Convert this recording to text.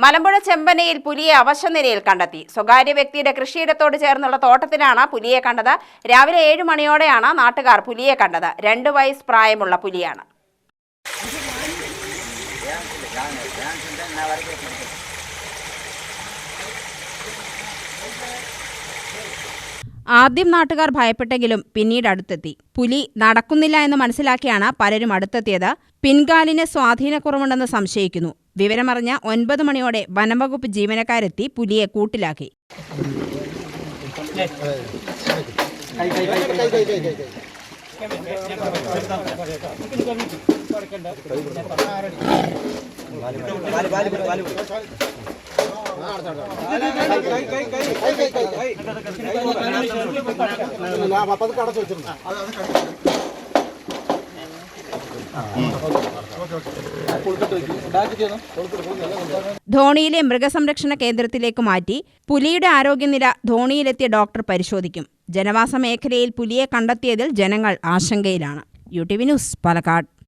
മലമ്പുഴ ചെമ്പനയിൽ പുലിയെ അവശനിലയിൽ കണ്ടെത്തി. സ്വകാര്യ വ്യക്തിയുടെ കൃഷിയിടത്തോട് ചേർന്നുള്ള തോട്ടത്തിലാണ് പുലിയെ കണ്ടത്. രാവിലെ ഏഴ് മണിയോടെയാണ് നാട്ടുകാർ പുലിയെ കണ്ടത്. രണ്ട് വയസ്സ് പ്രായമുള്ള പുലിയാണ്. ആദ്യം നാട്ടുകാർ ഭയപ്പെട്ടെങ്കിലും പിന്നീട് അടുത്തെത്തി. പുലി നടക്കുന്നില്ല എന്ന് മനസ്സിലാക്കിയാണ് പലരും അടുത്തെത്തിയത്. പിൻകാലിന് സ്വാധീനക്കുറവുണ്ടെന്ന് സംശയിക്കുന്നു. വിവരമറിഞ്ഞ ഒൻപത് മണിയോടെ വനംവകുപ്പ് ജീവനക്കാരെത്തി പുലിയെ കൂട്ടിലാക്കി. ധോണിയിലെ മൃഗസംരക്ഷണ കേന്ദ്രത്തിലേക്ക് മാറ്റി പുലിയുടെ ആരോഗ്യനില ധോണിയിലെത്തിയ ഡോക്ടർ പരിശോധിക്കും. ജനവാസ മേഖലയിൽ പുലിയെ കണ്ടെത്തിയതിൽ ജനങ്ങൾ ആശങ്കയിലാണ്. U T V news Palakkad.